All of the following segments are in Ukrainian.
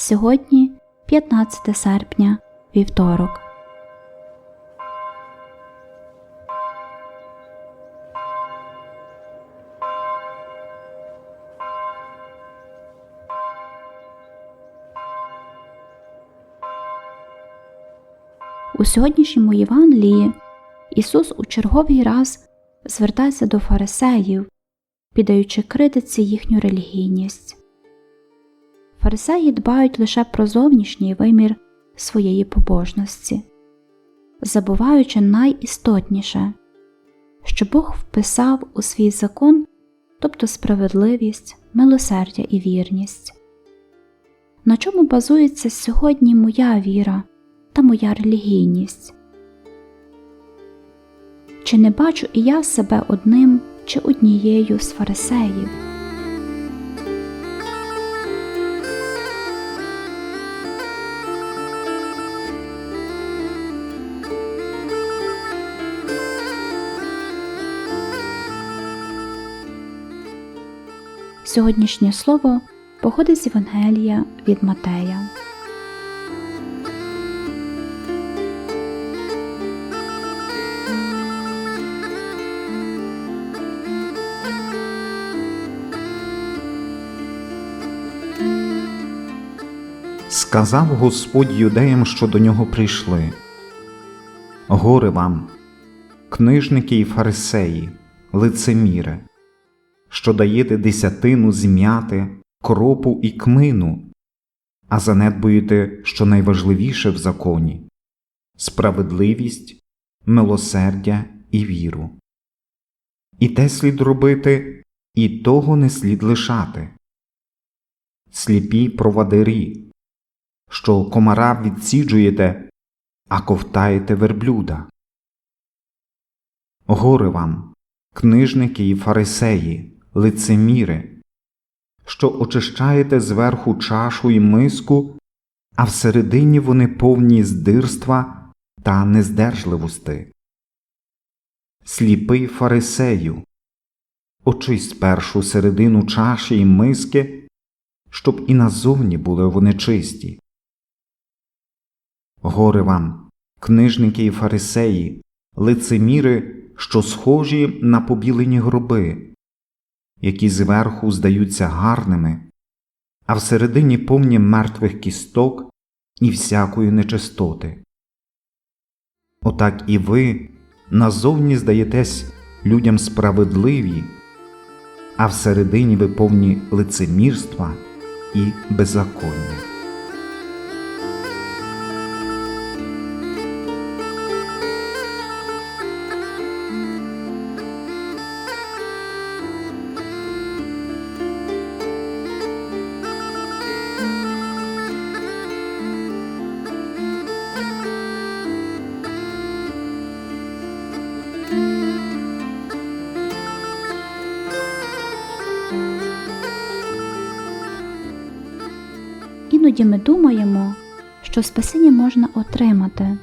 Сьогодні 15 серпня, вівторок. У сьогоднішньому Євангелії Ісус у черговий раз звертається до фарисеїв, піддаючи критиці їхню релігійність. Фарисеї дбають лише про зовнішній вимір своєї побожності, забуваючи найістотніше, що Бог вписав у свій закон, тобто справедливість, милосердя і вірність. На чому базується сьогодні моя віра та моя релігійність? Чи не бачу і я себе одним чи однією з фарисеїв? Сьогоднішнє слово походить з Євангелія від Матея. Сказав Господь юдеям, що до нього прийшли. Горе вам, книжники і фарисеї, лицеміре, що даєте десятину зм'яти, кропу і кмину, а занедбуєте, що найважливіше в законі справедливість, милосердя і віру. І те слід робити, і того не слід лишати. Сліпі провадирі, що комара відсіджуєте, а ковтаєте верблюда. Горе вам, книжники і фарисеї, лицеміри, що очищаєте зверху чашу і миску, а всередині вони повні здирства та нездержливости. Сліпий фарисею, очись спершу середину чаші і миски, щоб і назовні були вони чисті. Горе вам, книжники і фарисеї, лицеміри, що схожі на побілені гроби, які зверху здаються гарними, а всередині повні мертвих кісток і всякої нечистоти. Отак і ви назовні здаєтесь людям справедливі, а всередині ви повні лицемірства і беззаконня. Іноді ми думаємо, що спасіння можна отримати,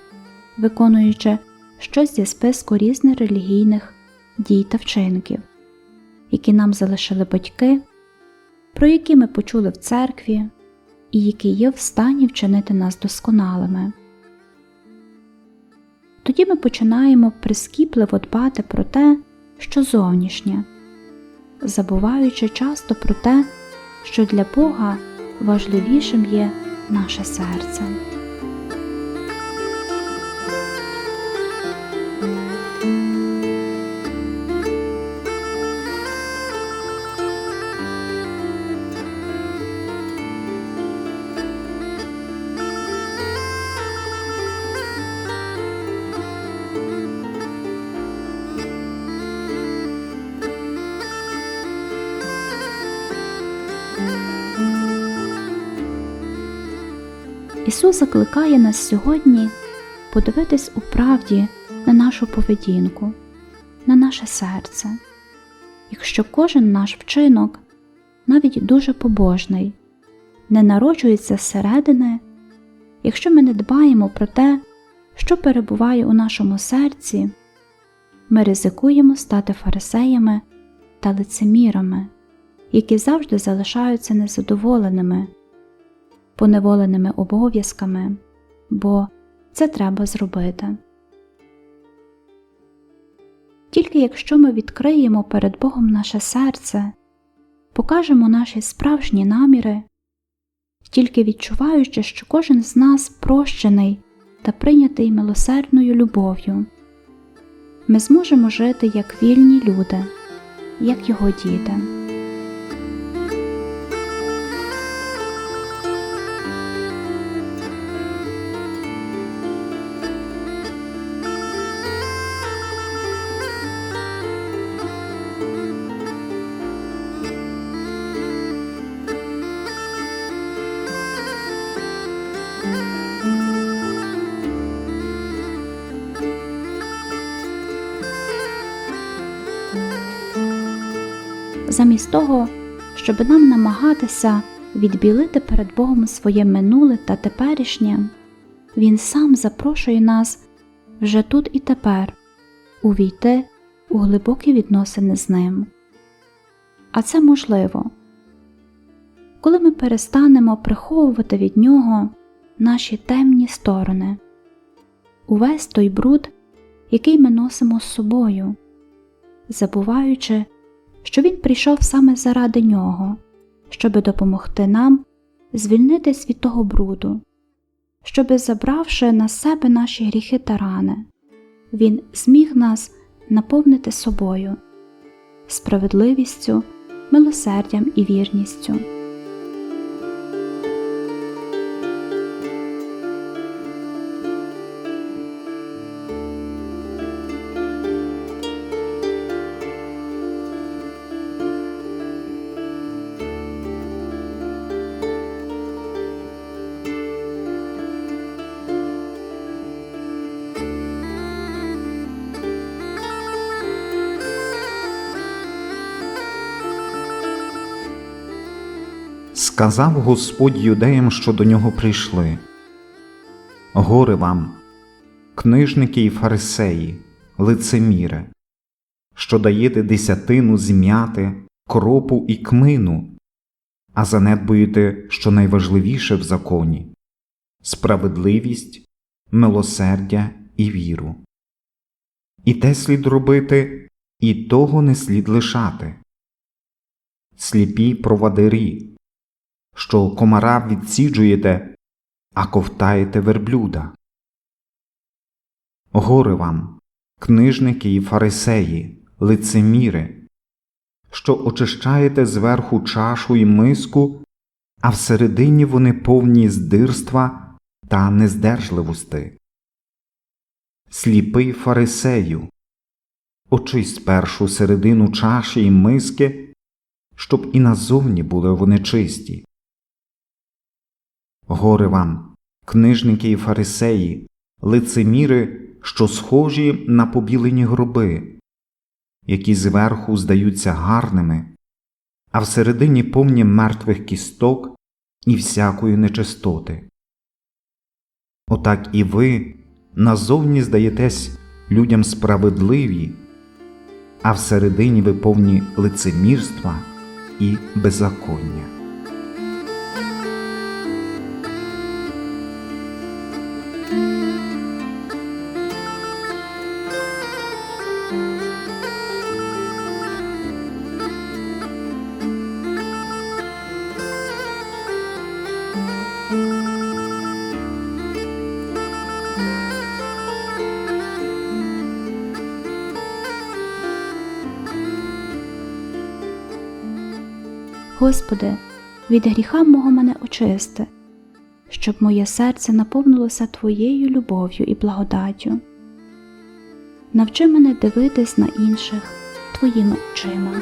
виконуючи щось зі списку різних релігійних дій та вчинків, які нам залишили батьки, про які ми почули в церкві і які є в стані вчинити нас досконалими. Тоді ми починаємо прискіпливо дбати про те, що зовнішнє, забуваючи часто про те, що для Бога важливішим є наше серце. Ісус закликає нас сьогодні подивитись у правді на нашу поведінку, на наше серце. Якщо кожен наш вчинок, навіть дуже побожний, не народжується зсередини, якщо ми не дбаємо про те, що перебуває у нашому серці, ми ризикуємо стати фарисеями та лицемірами, які завжди залишаються незадоволеними поневоленими обов'язками, бо це треба зробити. Тільки якщо ми відкриємо перед Богом наше серце, покажемо наші справжні наміри, тільки відчуваючи, що кожен з нас прощений та прийнятий милосердною любов'ю, ми зможемо жити як вільні люди, як його діти. Замість того, щоб нам намагатися відбілити перед Богом своє минуле та теперішнє, Він сам запрошує нас вже тут і тепер увійти у глибокі відносини з ним. А це можливо, коли ми перестанемо приховувати від нього наші темні сторони, увесь той бруд, який ми носимо з собою, забуваючи, що він прийшов саме заради нього, щоби допомогти нам звільнитись від того бруду, щоби, забравши на себе наші гріхи та рани, він зміг нас наповнити собою, справедливістю, милосердям і вірністю. Сказав Господь юдеям, що до нього прийшли. Горе вам, книжники і фарисеї, лицеміре, що даєте десятину зм'яти, кропу і кмину, а занедбуєте, що найважливіше в законі справедливість, милосердя і віру. І те слід робити, і того не слід лишати. Сліпі провадирі, що комара відсіджуєте, а ковтаєте верблюда. Горе вам, книжники і фарисеї, лицеміри, що очищаєте зверху чашу і миску, а всередині вони повні здирства та нездержливости. Сліпий фарисею, очись спершу середину чаші і миски, щоб і назовні були вони чисті. Горе вам, книжники і фарисеї, лицеміри, що схожі на побілені гроби, які зверху здаються гарними, а всередині повні мертвих кісток і всякої нечистоти. Отак і ви назовні здаєтесь людям справедливі, а всередині ви повні лицемірства і беззаконня. Господи, від гріха мого мене очисти, щоб моє серце наповнилося Твоєю любов'ю і благодаттю. Навчи мене дивитись на інших Твоїми очима.